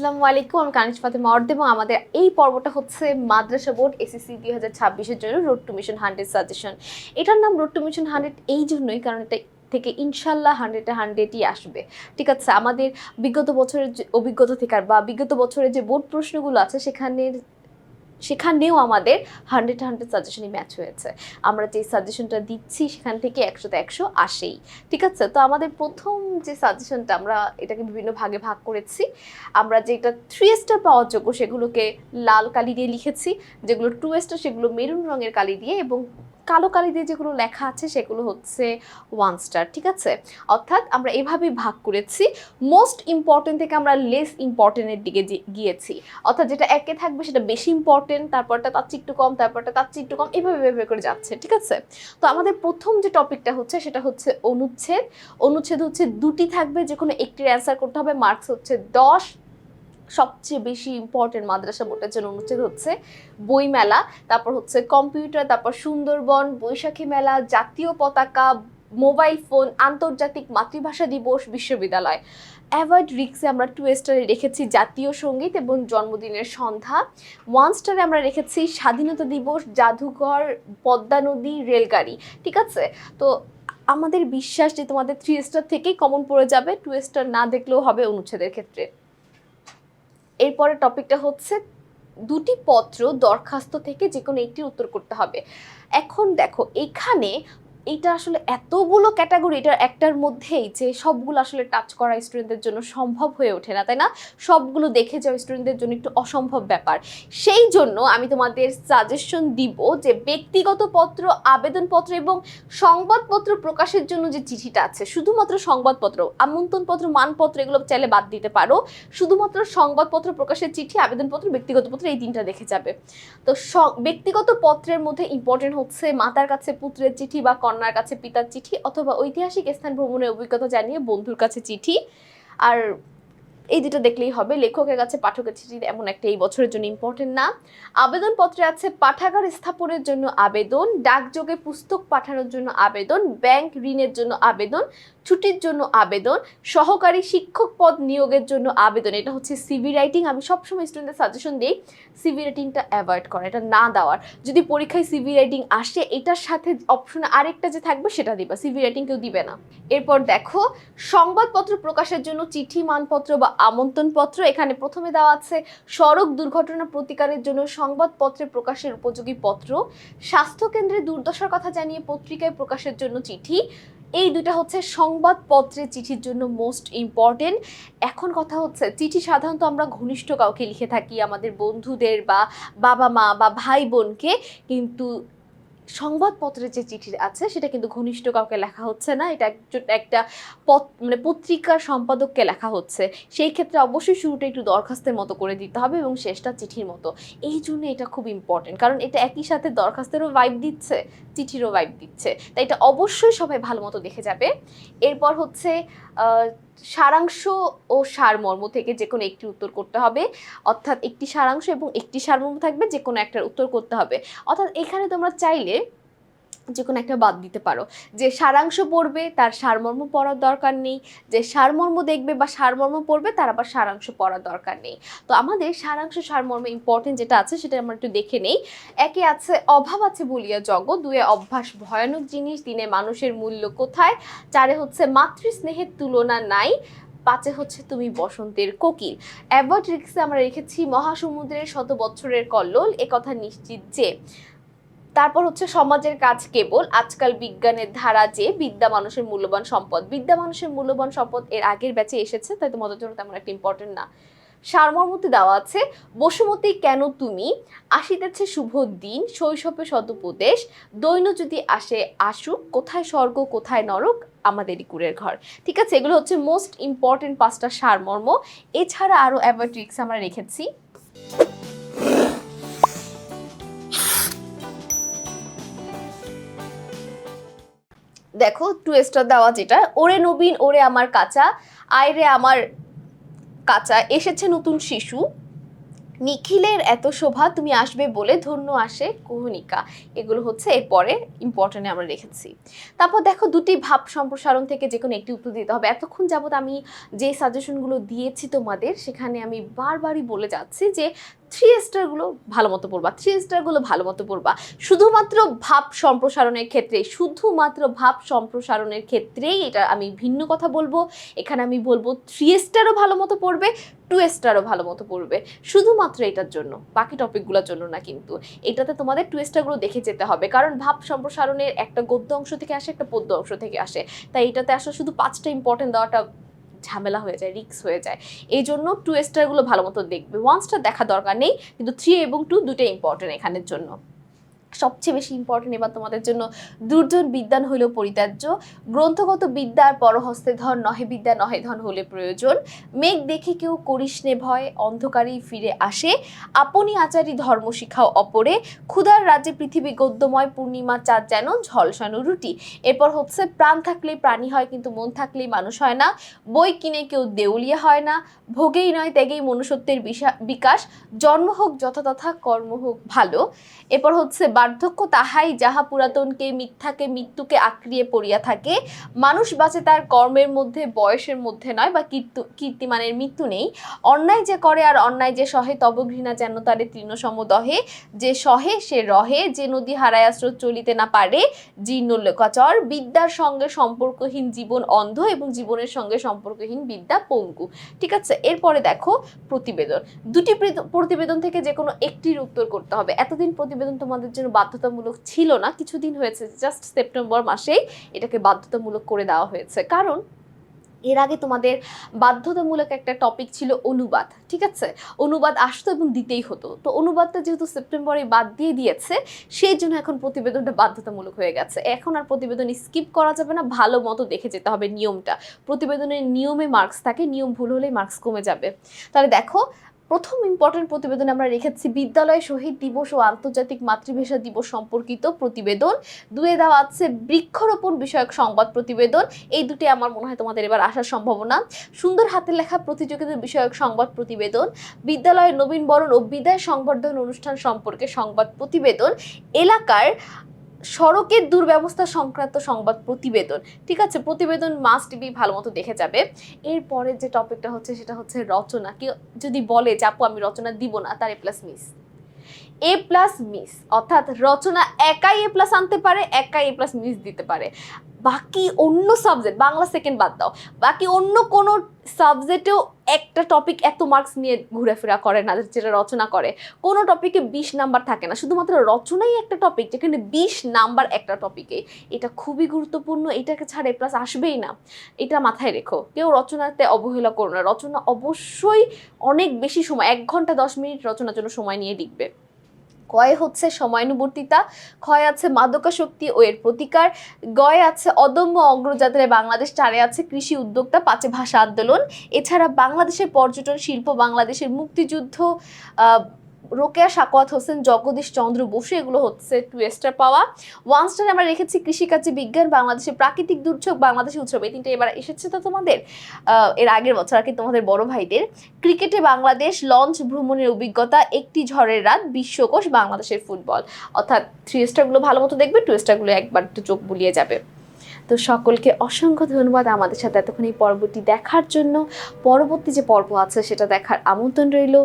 আসসালামু আলাইকুম, আমি কানিজ ফাতেমা অর্দ এবং আমাদের এই পর্বটা হচ্ছে মাদ্রাসা বোর্ড এসএসসি দুই হাজার ছাব্বিশের জন্য road to mission hundred suggestion এটার নাম রোড টু মিশন হান্ড্রেড এই জন্যই, কারণ এটা থেকে ইনশাল্লাহ হান্ড্রেডে হান্ড্রেডই আসবে। ঠিক আছে, আমাদের বিগত বছরের অভিজ্ঞতা থেকে বা বিগত বছরের যে বোর্ড প্রশ্নগুলো আছে, সেখানের সেখানেও আমাদের হান্ড্রেড হান্ড্রেড সাজেশনই ম্যাচ হয়েছে। আমরা যে সাজেশনটা দিচ্ছি সেখান থেকে একশোতে একশো আসেই। ঠিক আছে? তো আমাদের প্রথম যে সাজেশনটা আমরা এটাকে বিভিন্ন ভাগে ভাগ করেছি। আমরা যেটা থ্রি স্টার পাওয়ার যোগ্য সেগুলোকে লাল কালি দিয়ে লিখেছি, যেগুলো টু স্টার সেগুলো মেরুন রঙের কালি দিয়ে এবং কালো কালি দিয়ে যেগুলো লেখা আছে সেগুলো হচ্ছে ওয়ান স্টার ঠিক আছে? অর্থাৎ আমরা এভাবেই ভাগ করেছি। মোস্ট ইম্পর্টেন্ট থেকে আমরা লেস ইম্পর্টেন্টের দিকে গিয়েছি। অর্থাৎ যেটা একে থাকবে সেটা বেশি ইম্পর্টেন্ট তারপরটা তার চেয়ে একটু কম, তারপরটা তার চেয়ে একটু কম, এভাবে এভাবে করে যাচ্ছে, ঠিক আছে? তো আমাদের প্রথম যে টপিকটা হচ্ছে সেটা হচ্ছে অনুচ্ছেদ। অনুচ্ছেদ হচ্ছে দুটি থাকবে যে কোনো একটির অ্যান্সার করতে হবে মার্কস হচ্ছে দশ সবচেয়ে বেশি ইম্পর্টেন্ট মাদ্রাসা বোর্ডের জন্য অনুচ্ছেদ হচ্ছে বইমেলা, তারপর হচ্ছে কম্পিউটার তারপর সুন্দরবন, বৈশাখী মেলা, জাতীয় পতাকা মোবাইল ফোন আন্তর্জাতিক মাতৃভাষা দিবস, বিশ্ববিদ্যালয়। অ্যাভয়েড রিক্সে আমরা টু স্টারে রেখেছি জাতীয় সংগীত এবং জন্মদিনের সন্ধ্যা। ওয়ান স্টারে আমরা রেখেছি স্বাধীনতা দিবস, জাদুঘর, পদ্মা নদী, রেলগাড়ি, ঠিক আছে? তো আমাদের বিশ্বাস যে তোমাদের থ্রি স্টার থেকেই কমন পড়ে যাবে টু স্টার না দেখলেও হবে অনুচ্ছেদের ক্ষেত্রে। এরপরের টপিকটা হচ্ছে দুটি পত্র দরখাস্ত থেকে যে কোনো একটি উত্তর করতে হবে। এখন দেখো, এখানে এটা আসলে এতগুলো ক্যাটাগরি এটার একটার মধ্যেই যে সবগুলো আসলে টাচ করা স্টুডেন্টদের জন্য সম্ভব হয়ে ওঠে না, তাই না? সবগুলো দেখে যাওয়া স্টুডেন্টদের জন্য একটু অসম্ভব ব্যাপার। সেই জন্য আমি তোমাদের সাজেশন দিব যে ব্যক্তিগত পত্র, আবেদনপত্র এবং সংবাদপত্র প্রকাশের জন্য যে চিঠিটা আছে, শুধুমাত্র সংবাদপত্র, আমন্ত্রণপত্র, মানপত্র এগুলো চাইলে বাদ দিতে পারো। শুধুমাত্র সংবাদপত্র প্রকাশের চিঠি, আবেদনপত্র, ব্যক্তিগত পত্র এই তিনটা দেখে যাবে। তো ব্যক্তিগত পত্রের মধ্যে ইম্পর্টেন্ট হচ্ছে মাতার কাছে পুত্রের চিঠি বা কন্যার কাছে পিতার চিঠি অথবা ঐতিহাসিক স্থান ভ্রমণের অভিজ্ঞতা জানিয়ে বন্ধুর কাছে চিঠি। আর এই দুটো দেখলেই হবে, লেখকের কাছে পাঠকের চিঠি এমন একটা এই বছরের জন্য ইম্পর্টেন্ট না। আবেদনপত্রে আছে পাঠাগার স্থাপনের জন্য আবেদন, ডাকযোগে পুস্তক পাঠানোর জন্য আবেদন, ব্যাংক ঋণের জন্য আবেদন ছুটির জন্য আবেদন, সহকারী শিক্ষক পদ নিয়োগের জন্য আবেদন। এটা হচ্ছে সিভি রাইটিং আমি সবসময় স্টুডেন্টদের সাজেশন দিই সিভি রাইটিংটা অ্যাভয়েড করা, এটা না দেওয়ার। যদি পরীক্ষায় সিভি রাইটিং আসে, এটার সাথে অপশনে আরেকটা যে থাকবে, সেটা দিবা। সিভি রাইটিং কেউ দিবে না। এরপর দেখো, সংবাদপত্র প্রকাশের জন্য চিঠি, মানপত্র বা আমন্ত্রণপত্র এখানে প্রথমে দেওয়া আছে। সড়ক দুর্ঘটনা প্রতিকারের জন্য সংবাদপত্রে প্রকাশের উপযোগী পত্র। স্বাস্থ্যকেন্দ্রে দুর্দশার কথা জানিয়ে পত্রিকায় প্রকাশের জন্য চিঠি। এই দুটা হচ্ছে সংবাদপত্রে চিঠির জন্য মোস্ট ইম্পর্টেন্ট এখন কথা হচ্ছে, চিঠি সাধারণত আমরা ঘনিষ্ঠ কাউকে লিখে থাকি, আমাদের বন্ধুদের বা বাবা মা বা ভাই বোনকে কিন্তু সংবাদপত্রের যে চিঠি আছে, সেটা কিন্তু ঘনিষ্ঠ কাউকে লেখা হচ্ছে না। এটা একটা মানে পত্রিকার সম্পাদককে লেখা হচ্ছে। সেই ক্ষেত্রে অবশ্যই শুরুটা একটু দরখাস্তের মতো করে দিতে হবে এবং শেষটা চিঠির মতো। এই জন্য এটা খুব ইম্পর্টেন্ট কারণ এটা একই সাথে দরখাস্তেরও ভাইব দিচ্ছে, চিঠিরও ভাইব দিচ্ছে। তাই এটা অবশ্যই সবাই ভালো মতো দেখে যাবে। এরপর হচ্ছে সারাংশ ও সারমর্ম থেকে যে কোনো একটি উত্তর করতে হবে। অর্থাৎ একটি সারাংশ এবং একটি সারমর্ম থাকবে, যে কোনো একটার উত্তর করতে হবে। অর্থাৎ এখানে তোমরা চাইলে যে কোনো একটা বাদ দিতে পারো। যে সারাংশ পড়বে, তার সারমর্ম পড়ার দরকার নেই। যে সারমর্ম দেখবে বা সারমর্ম পড়বে, তার আবার সারাংশ পড়ার দরকার নেই। তো আমাদের সারাংশ, সারমর্ম ইম্পর্টেন্ট যেটা আছে, সেটা আমরা একটু দেখে নেই। একে আছে অভাব, আছে বলিয়া জগৎ। দুয়ে অভ্যাস, ভয়ানক জিনিস। দিনে মানুষের মূল্য কোথায়? চারে হচ্ছে মাতৃস্নেহের তুলনা নাই। পাঁচে হচ্ছে তুমি বসন্তের কোকিল। অ্যাভার্ট রিক্সে আমরা রেখেছি মহাসমুদ্রের শত বছরের কল্লোল। এ কথা নিশ্চিত যে তারপর হচ্ছে সমাজের কাজ কেবল, আজকাল বিজ্ঞানের ধারা যে বিদ্যা মানুষের মূল্যবান সম্পদ। বিদ্যা মানুষের মূল্যবান সম্পদ এর আগের ব্যাচে এসেছে, তাই তোমাদের জন্য তেমন একটা ইম্পর্টেন্ট না। সারমর্মতে দেওয়া আছে, বসুমতী, কেন তুমি? আসিতেছে শুভ দিন, শৈশবে সদুপদেশ দৈন যদি আসে আসুক, কোথায় স্বর্গ, কোথায় নরক আমাদেরই কুরের ঘর। ঠিক আছে, এগুলো হচ্ছে মোস্ট ইম্পর্টেন্ট পাঁচটা সারমর্ম। এছাড়া আরও অ্যাভার্ট্রিক্স আমরা রেখেছি। দেখো টু স্টার দেওয়া যেটা, ওরে নবীন, ওরে আমার কাঁচা, আয় রে আমার কাঁচা, এসেছে নতুন শিশু, নিখিলের এত শোভা, তুমি আসবে বলে ধন্য আসে কুহনিকা। এগুলো হচ্ছে এরপরে ইম্পর্টেন্টে আমরা রেখেছি। তারপর দেখো, দুটি ভাব সম্প্রসারণ থেকে যে কোনো একটি উত্তর দিতে হবে। এতক্ষণ যাবত আমি যে সাজেশনগুলো দিয়েছি তোমাদের, সেখানে আমি বারবারই বলে যাচ্ছি যে থ্রি স্টারগুলো ভালো মতো পড়বা থ্রি স্টারগুলো ভালো মতো পড়বা। শুধুমাত্র ভাব সম্প্রসারণের ক্ষেত্রে, শুধুমাত্র ভাব সম্প্রসারণের ক্ষেত্রেই এটা আমি ভিন্ন কথা বলব। এখানে আমি বলব থ্রি স্টারও ভালো মতো পড়বে টু স্টারও ভালো মতো পড়বে। শুধুমাত্র এটার জন্য, বাকি টপিকগুলোর জন্য না কিন্তু। এটাতে তোমাদের টু স্টারগুলো দেখে যেতে হবে, কারণ ভাব সম্প্রসারণের একটা গদ্য অংশ থেকে আসে, একটা পদ্য অংশ থেকে আসে। তাই এটাতে আসলে শুধু পাঁচটা ইম্পর্টেন্ট দেওয়াটা ঝামেলা হয়ে যায় রিক্স হয়ে যায়। এই জন্য টু স্টারগুলো ভালো মতো দেখবে। ওয়ান স্টার দেখা দরকার নেই, কিন্তু থ্রি এবং টু দুটোই ইম্পর্টেন্ট এখানের জন্য। সবচেয়ে বেশি ইম্পর্টেন্ট এবার তোমাদের জন্য দুর্জন বিদ্যান হইলেও পরিত্যাজ্য। গ্রন্থগত বিদ্যার পরহস্তে ধন, নহে বিদ্যা, নহে ধন হলে প্রয়োজন। মেঘ দেখে কেউ করিস নে ভয়, অন্ধকারেই ফিরে আসে। আপনি আচারী ধর্ম শিখাও অপরে। ক্ষুধার রাজ্যে পৃথিবী গদ্যময়, পূর্ণিমা চাঁদ যেন ঝলসানো রুটি। এরপর হচ্ছে, প্রাণ থাকলেই প্রাণী হয়, কিন্তু মন থাকলেই মানুষ হয় না। বই কিনে কেউ দেউলিয়া হয় না। ভোগেই নয়, ত্যাগেই মনুষ্যত্বের বিকাশ। জন্ম হোক যথাতথা, কর্ম হোক ভালো। এরপর হচ্ছে বার্ধক্য তাহাই যাহা পুরাতনকে, মিথ্যাকে, মৃত্যুকে আঁকড়িয়ে পড়িয়া থাকে। মানুষ বাঁচে তার কর্মের মধ্যে, বয়সের মধ্যে নয় বা কীর্তু কীর্তিমানের মৃত্যু নেই। অন্যায় যে করে আর অন্যায় যে সহে, তব ঘৃণা যেন তারে তৃণসম দহে। যে সহে, সে রহে। যে নদী হারায় স্রোত চলিতে না পারে জীর্ণ লোকাচর বিদ্যার সঙ্গে সম্পর্কহীন জীবন অন্ধ এবং জীবনের সঙ্গে সম্পর্কহীন বিদ্যা পঙ্গু। ঠিক আছে? এরপরে দেখো প্রতিবেদন। দুটি প্রতিবেদন থেকে যে কোনো একটির উত্তর করতে হবে। এতদিন প্রতিবেদন তোমাদের জন্য বাধ্যতামূলক ছিল না। কিছুদিন হয়েছে জাস্ট সেপ্টেম্বর মাসেই এটাকে বাধ্যতামূলক করে দেওয়া হয়েছে। কারণ এর আগে তোমাদের বাধ্যতামূলক একটা টপিক ছিল অনুবাদ, ঠিক আছে? অনুবাদ আসতো এবং দিতেই হতো। তো অনুবাদটা যেহেতু সেপ্টেম্বরে বাদ দিয়ে দিয়েছে, সেই জন্য এখন প্রতিবেদনটা বাধ্যতামূলক হয়ে গেছে। এখন আর প্রতিবেদন স্কিপ করা যাবে না, ভালো মতো দেখে যেতে হবে নিয়মটা। প্রতিবেদনের নিয়মে মার্কস থাকে, নিয়ম ভুল হলেই মার্কস কমে যাবে। তাহলে দেখো প্রথম ইম্পর্টেন্ট প্রতিবেদন আমরা রেখেছি, বিদ্যালয় শহীদ দিবস ও আন্তর্জাতিক মাতৃভাষা দিবস সম্পর্কিত প্রতিবেদন। দুয়ে দেওয়া আছে বৃক্ষরোপণ বিষয়ক সংবাদ প্রতিবেদন। এই দুটি আমার মনে হয় তোমাদের এবার আসার সম্ভাবনা। সুন্দর হাতে লেখা প্রতিযোগিতা বিষয়ক সংবাদ প্রতিবেদন, বিদ্যালয়ের নবীনবরণ ও বিদায় সংবর্ধন অনুষ্ঠান সম্পর্কে সংবাদ প্রতিবেদন। এলাকার সড়কের দুর্ব্যবস্থা সংক্রান্ত সংবাদ প্রতিবেদন। ঠিক আছে, প্রতিবেদন মাস্ট বি ভালো মতো দেখে যাবে। এরপরে যে টপিকটা হচ্ছে, সেটা হচ্ছে রচনা। কেউ যদি বলে যে, আপু, আমি রচনা দিব না, তার A plus miss A plus miss অর্থাৎ রচনা একাই এ প্লাস আনতে পারে, একাই এ প্লাস মিস দিতে পারে। বাকি অন্য সাবজেক্ট বাংলা সেকেন্ড বাদ দাও। বাকি অন্য কোনো সাবজেক্টেও একটা টপিক এত মার্কস নিয়ে ঘুরেফেরা করে না, যেটা রচনা করে। কোনো টপিকে বিশ নাম্বার থাকে না, শুধুমাত্র রচনাই একটা টপিক যেখানে বিশ নাম্বার একটা টপিকে এটা খুবই গুরুত্বপূর্ণ, এটাকে ছাড়া এ প্লাস আসবেই না। এটা মাথায় রেখো, কেউ রচনাতে অবহেলা করো না। রচনা অবশ্যই অনেক বেশি সময়, এক ঘণ্টা দশ মিনিট রচনার জন্য সময় নিয়ে লিখবে। কয় হচ্ছে সময়ানুবর্তিতা, ক্ষয় আছে মাদকাশক্তি ও এর প্রতিকার, গয় আছে অদম্য অগ্রযাত্রায় বাংলাদেশ চারে আছে কৃষি উদ্যোক্তা পাঁচে ভাষা আন্দোলন। এছাড়া বাংলাদেশের পর্যটন শিল্প, বাংলাদেশের মুক্তিযুদ্ধ রোকেয়া, সাকওয়াত হোসেন, জগদীশ চন্দ্র বসু, এগুলো হচ্ছে টু স্টার পাওয়া। ওয়ান স্টার আমরা রেখেছি কৃষিকাজে বিজ্ঞান, বাংলাদেশের প্রাকৃতিক দুর্যোগ বাংলাদেশের উৎসব। এই তিনটে এবার এসেছে তো তোমাদের? এর আগের বছর আর কি তোমাদের বড় ভাইদের। ক্রিকেটে বাংলাদেশ, লঞ্চ ভ্রমণের অভিজ্ঞতা, একটি ঝড়ের রাত, বিশ্বকোষ, বাংলাদেশের ফুটবল। অর্থাৎ থ্রি স্টারগুলো ভালো মতো দেখবে টু স্টারগুলো একবার একটু চোখ বুলিয়ে যাবে। তো সকলকে অসংখ্য ধন্যবাদ আমাদের সাথে এতক্ষণ এই পর্বটি দেখার জন্য। পরবর্তী যে পর্ব আছে সেটা দেখার আমন্ত্রণ রইল।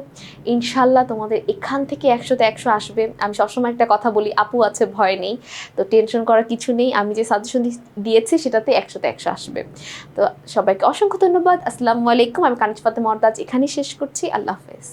ইনশাল্লাহ তোমাদের এখান থেকে একশোতে একশো আসবে। আমি সবসময় একটা কথা বলি, আপু আছে, ভয় নেই। তো টেনশন করার কিছু নেই। আমি যে সাজেশন দিয়েছি সেটাতে একশোতে একশো আসবে। তো সবাইকে অসংখ্য ধন্যবাদ। আসসালামু আলাইকুম। আমি কানিজ ফাতে মর্দাজ এখানেই শেষ করছি। আল্লাহ হাফেজ।